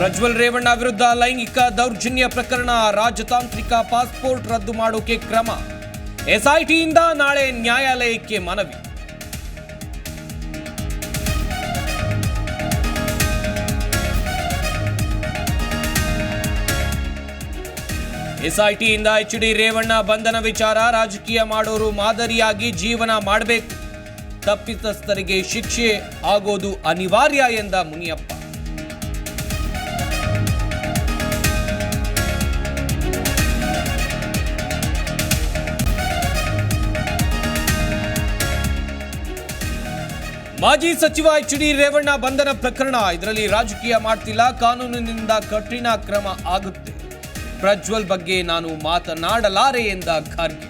ಪ್ರಜ್ವಲ್ ರೇವಣ್ಣ ವಿರುದ್ಧ ಲೈಂಗಿಕ ದೌರ್ಜನ್ಯ ಪ್ರಕರಣ ರಾಜತಾಂತ್ರಿಕ ಪಾಸ್ಪೋರ್ಟ್ ರದ್ದು ಮಾಡೋಕೆ ಕ್ರಮ. ಎಸ್ಐಟಿಯಿಂದ ನಾಳೆ ನ್ಯಾಯಾಲಯಕ್ಕೆ ಮನವಿ. ಎಸ್ಐಟಿಯಿಂದ ಎಚ್ ಡಿ ರೇವಣ್ಣ ಬಂಧನ ವಿಚಾರ ರಾಜಕೀಯ ಮಾಡೋರು ಮಾದರಿಯಾಗಿ ಜೀವನ ಮಾಡಬೇಕು. ತಪ್ಪಿತಸ್ಥರಿಗೆ ಶಿಕ್ಷೆ ಆಗೋದು ಅನಿವಾರ್ಯ ಎಂದ ಮುನಿಯಪ್ಪ. ಮಾಜಿ ಸಚಿವ ಎಚ್ ಡಿ ರೇವಣ್ಣ ಬಂಧನ ಪ್ರಕರಣ. ಇದರಲ್ಲಿ ರಾಜಕೀಯ ಮಾಡ್ತಿಲ್ಲ, ಕಾನೂನಿನಿಂದ ಕಠಿಣ ಕ್ರಮ ಆಗುತ್ತೆ. ಪ್ರಜ್ವಲ್ ಬಗ್ಗೆ ನಾನು ಮಾತನಾಡಲಾರೆ ಎಂದ ಖಾರ್ಗೆ.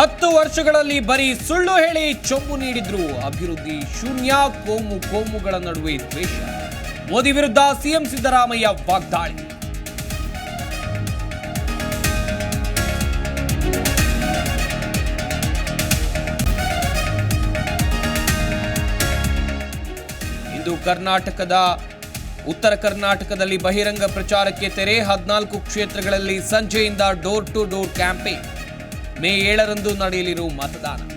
ಹತ್ತು ವರ್ಷಗಳಲ್ಲಿ ಬರೀ ಸುಳ್ಳು ಹೇಳಿ ಚೊಂಬು ನೀಡಿದ್ರು. ಅಭಿವೃದ್ಧಿ ಶೂನ್ಯ, ಕೋಮು ಕೋಮುಗಳ ನಡುವೆ ದ್ವೇಷ. ಮೋದಿ ವಿರುದ್ಧ ಸಿಎಂ ಸಿದ್ದರಾಮಯ್ಯ ವಾಗ್ದಾಳಿ. ಇಂದು ಕರ್ನಾಟಕದ, ಉತ್ತರ ಕರ್ನಾಟಕದಲ್ಲಿ ಬಹಿರಂಗ ಪ್ರಚಾರಕ್ಕೆ ತೆರೆ ಹದಿನಾಲ್ಕು ಕ್ಷೇತ್ರಗಳಲ್ಲಿ ಸಂಜೆಯಿಂದ door to door campaign. May ಏಳರಂದು ನಡೆಯಲಿರುವ ಮತದಾನ.